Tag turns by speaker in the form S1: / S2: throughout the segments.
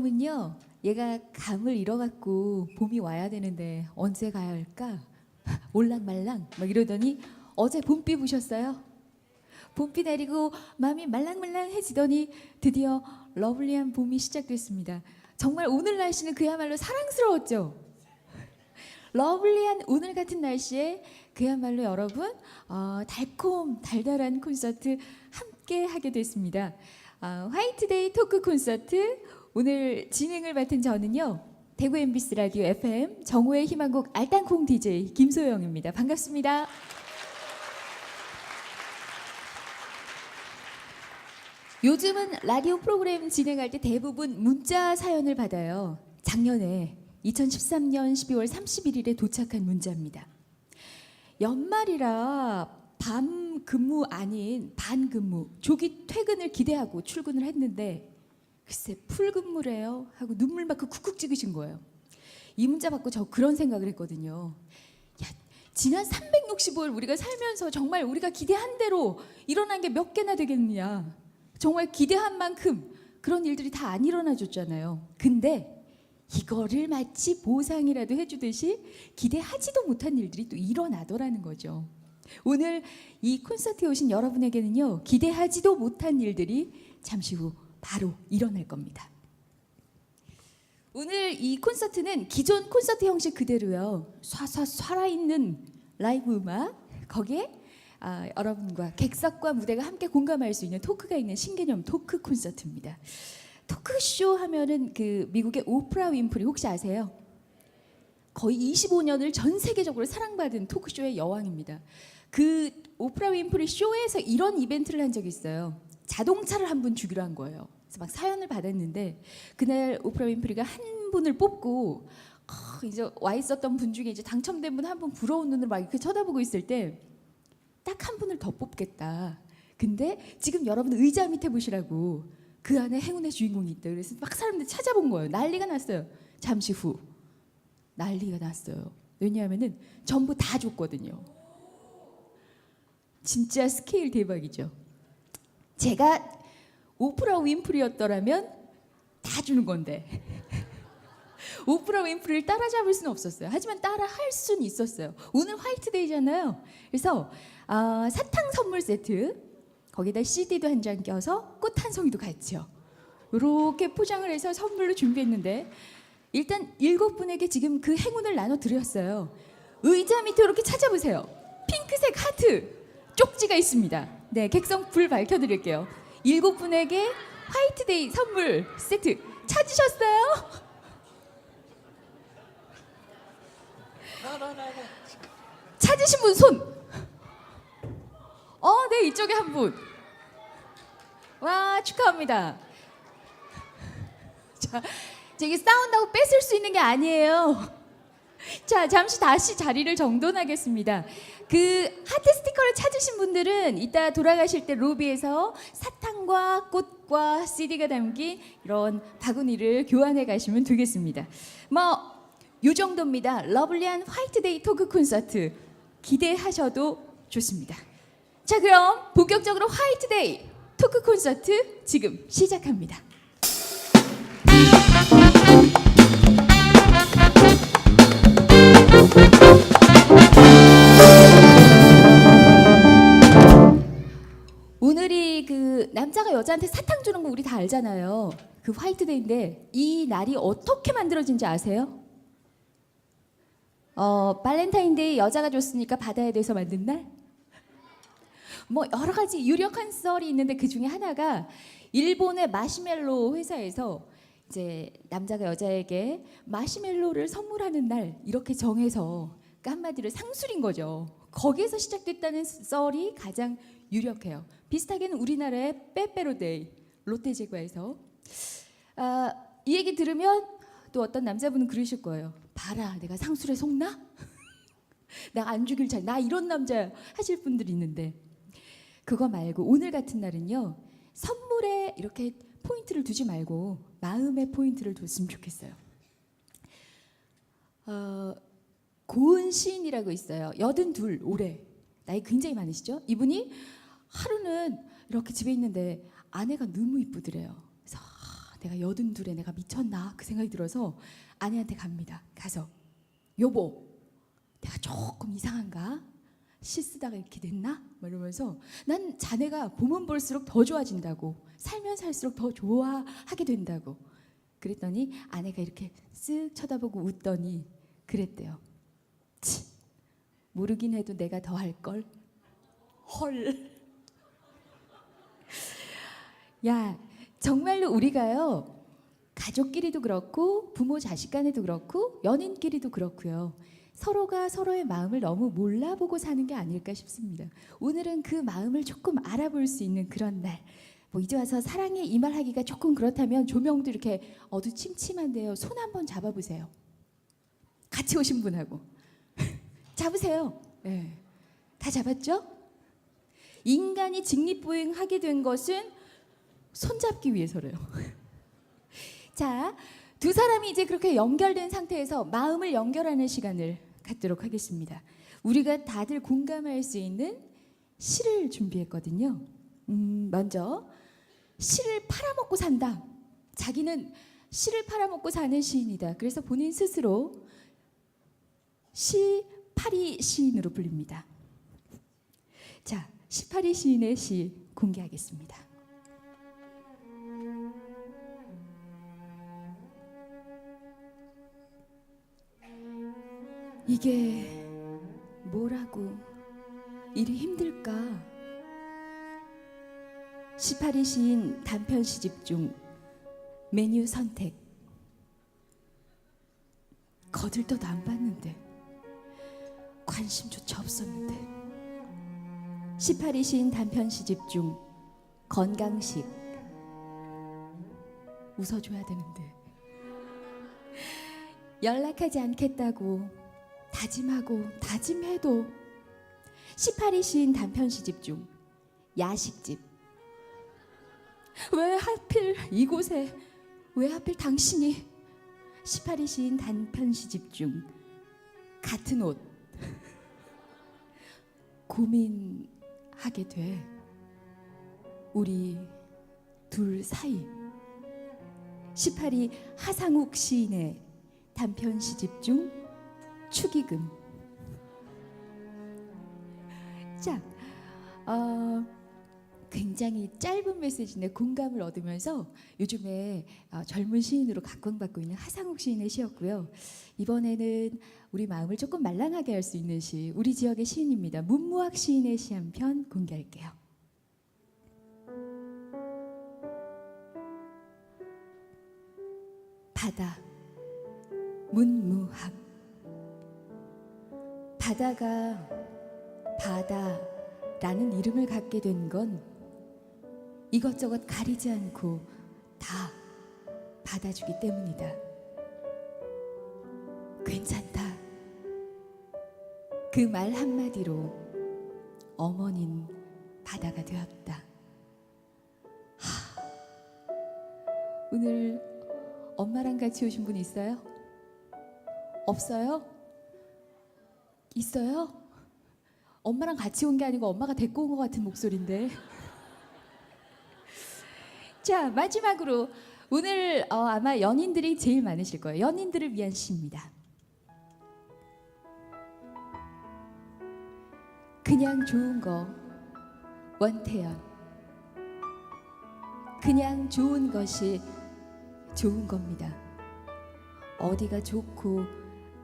S1: 처음은요. 얘가 감을 잃어갖고 봄이 와야 되는데 언제 가야 할까? 올랑말랑 막 이러더니 어제 봄비 부셨어요. 봄비 내리고 마음이 말랑말랑해지더니 드디어 러블리한 봄이 시작됐습니다. 정말 오늘 날씨는 그야말로 사랑스러웠죠. 러블리한 오늘 같은 날씨에 그야말로 여러분 어, 달콤 달달한 콘서트 함께 하게 됐습니다. 어, 화이트데이 토크 콘서트 오늘 진행을 맡은 저는요 대구 MBC 라디오 FM 정호의 희망곡 알땅콩 DJ 김소영입니다. 반갑습니다. 요즘은 라디오 프로그램 진행할 때 대부분 문자 사연을 받아요. 작년에 2013년 12월 31일에 도착한 문자입니다. 연말이라 밤 근무 아닌 반 근무, 조기 퇴근을 기대하고 출근을 했는데 글쎄 풀 근무래요 하고 눈물 막 쿡쿡 찍으신 거예요. 이 문자 받고 저 그런 생각을 했거든요. 야, 지난 365일 우리가 살면서 정말 우리가 기대한 대로 일어난 게 몇 개나 되겠느냐. 정말 기대한 만큼 그런 일들이 다 안 일어나 줬잖아요. 근데 이거를 마치 보상이라도 해주듯이 기대하지도 못한 일들이 또 일어나더라는 거죠. 오늘 이 콘서트에 오신 여러분에게는요, 기대하지도 못한 일들이 잠시 후 바로 일어날 겁니다. 오늘 이 콘서트는 기존 콘서트 형식 그대로요. 쏴쏴 살아있는 라이브 음악 거기에 아, 여러분과 객석과 무대가 함께 공감할 수 있는 토크가 있는 신개념 토크 콘서트입니다. 토크쇼 하면은 그 미국의 오프라 윈프리 혹시 아세요? 거의 25년을 전 세계적으로 사랑받은 토크쇼의 여왕입니다. 그 오프라 윈프리 쇼에서 이런 이벤트를 한 적이 있어요. 자동차를 한 분 주기로 한 거예요. 그래서 막 사연을 받았는데 그날 오프라 윈프리가 한 분을 뽑고 어, 이제 와 있었던 분 중에 이제 당첨된 분 한 분 부러운 눈으로 막 이렇게 쳐다보고 있을 때 딱 한 분을 더 뽑겠다. 근데 지금 여러분 의자 밑에 보시라고 그 안에 행운의 주인공이 있다. 그래서 막 사람들 찾아본 거예요. 난리가 났어요. 잠시 후 난리가 났어요. 왜냐하면은 전부 다 줬거든요. 진짜 스케일 대박이죠. 제가 오프라 윈프리였더라면 다 주는 건데 오프라 윈프리를 따라잡을 수는 없었어요. 하지만 따라 할 수는 있었어요. 오늘 화이트데이잖아요. 그래서 아, 사탕 선물 세트 거기다 CD도 한 장 껴서 꽃 한 송이도 같이요. 이렇게 포장을 해서 선물로 준비했는데 일단 일곱 분에게 지금 그 행운을 나눠 드렸어요. 의자 밑에 이렇게 찾아보세요. 핑크색 하트 쪽지가 있습니다. 네, 객성 불 밝혀드릴게요. 일곱 분에게 화이트데이 선물 세트 찾으셨어요? 찾으신 분 손. 어, 네 이쪽에 한 분. 와 축하합니다. 자, 저기 싸운다고 뺏을 수 있는 게 아니에요. 자, 잠시 다시 자리를 정돈하겠습니다. 그 하트 스티커를 찾으신 분들은 이따 돌아가실 때 로비에서 사탕과 꽃과 CD가 담긴 이런 바구니를 교환해 가시면 되겠습니다. 뭐, 요 정도입니다. 러블리한 화이트데이 토크 콘서트 기대하셔도 좋습니다. 자, 그럼 본격적으로 화이트데이 토크 콘서트 지금 시작합니다. 여자한테 사탕 주는 거 우리 다 알잖아요. 그 화이트데이인데 이 날이 어떻게 만들어진지 아세요? 어, 발렌타인데이 여자가 줬으니까 받아야 돼서 만든 날? 뭐 여러 가지 유력한 썰이 있는데 그 중에 하나가 일본의 마시멜로 회사에서 이제 남자가 여자에게 마시멜로를 선물하는 날 이렇게 정해서 그러니까 한마디로 상술인 거죠. 거기에서 시작됐다는 썰이 가장 유력해요. 비슷하게는 우리나라의 빼빼로데이 롯데 제과에서 아, 이 얘기 들으면 또 어떤 남자분은 그러실 거예요. 봐라, 내가 상술에 속나? 나안 죽일 잘, 나 이런 남자 하실 분들이 있는데 그거 말고 오늘 같은 날은요 선물에 이렇게 포인트를 두지 말고 마음의 포인트를 뒀으면 좋겠어요. 어, 고은 시인이라고 있어요. 여든 둘 올해 나이 굉장히 많으시죠? 이분이 하루는 이렇게 집에 있는데 아내가 너무 이쁘더래요. 그래서 아, 내가 여든 둘에 내가 미쳤나 그 생각이 들어서 아내한테 갑니다. 가서 여보, 내가 조금 이상한가? 시 쓰다가 이렇게 됐나? 막 이러면서 난 자네가 보면 볼수록 더 좋아진다고 살면 살수록 더 좋아하게 된다고 그랬더니 아내가 이렇게 쓱 쳐다보고 웃더니 그랬대요. 치, 모르긴 해도 내가 더 할 걸. 헐. 야, 정말로 우리가요. 가족끼리도 그렇고 부모 자식 간에도 그렇고 연인끼리도 그렇고요. 서로가 서로의 마음을 너무 몰라보고 사는 게 아닐까 싶습니다. 오늘은 그 마음을 조금 알아볼 수 있는 그런 날. 뭐 이제 와서 사랑해 이말 하기가 조금 그렇다면 조명도 이렇게 어두침침한데요. 손 한번 잡아보세요. 같이 오신 분하고 잡으세요. 네. 다 잡았죠? 인간이 직립보행하게 된 것은 손잡기 위해서래요. 자, 두 사람이 이제 그렇게 연결된 상태에서 마음을 연결하는 시간을 갖도록 하겠습니다. 우리가 다들 공감할 수 있는 시를 준비했거든요. 음, 먼저 시를 팔아먹고 산다. 자기는 시를 팔아먹고 사는 시인이다. 그래서 본인 스스로 시 파리 시인으로 불립니다. 자, 시파리 시인의 시 공개하겠습니다. 이게 뭐라고 일이 힘들까? 시파리 시인 단편 시집 중 메뉴 선택 거들떠도 안 봤는데 관심조차 없었는데 시파리 시인 단편 시집 중 건강식 웃어줘야 되는데 연락하지 않겠다고 다짐하고 다짐해도 시파리 시인 단편 시집 중 야식집. 왜 하필 이곳에 왜 하필 당신이 시파리 시인 단편 시집 중 같은 옷 고민하게 돼. 우리 둘 사이. 시파리 하상욱 시인의 단편 시집 중 축의금. 자 어, 굉장히 짧은 메시지인데 공감을 얻으면서 요즘에 어, 젊은 시인으로 각광받고 있는 하상욱 시인의 시였고요. 이번에는 우리 마음을 조금 말랑하게 할 수 있는 시, 우리 지역의 시인입니다. 문무학 시인의 시 한 편 공개할게요. 바다, 문무학. 바다가 바다라는 이름을 갖게 된건 이것저것 가리지 않고 다 받아주기 때문이다. 괜찮다. 그 말 한마디로 어머닌 바다가 되었다. 하, 오늘 엄마랑 같이 오신 분 있어요? 없어요? 있어요? 엄마랑 같이 온 게 아니고 엄마가 데리고 온 것 같은 목소리인데. 자 마지막으로 오늘 어, 아마 연인들이 제일 많으실 거예요. 연인들을 위한 시입니다. 그냥 좋은 거 원태연. 그냥 좋은 것이 좋은 겁니다. 어디가 좋고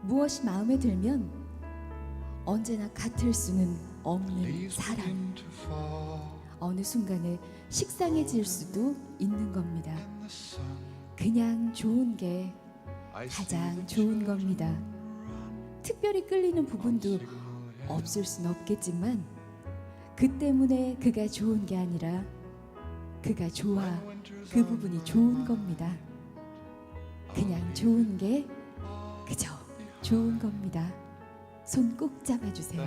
S1: 무엇이 마음에 들면 언제나 같을 수는 없는 사람. 어느 순간에 식상해질 수도 있는 겁니다. 그냥 좋은 게 가장 좋은 겁니다. 특별히 끌리는 부분도 없을 순 없겠지만 그 때문에 그가 좋은 게 아니라 그가 좋아 그 부분이 좋은 겁니다. 그냥 좋은 게 그저 좋은 겁니다. 손 꼭 잡아주세요.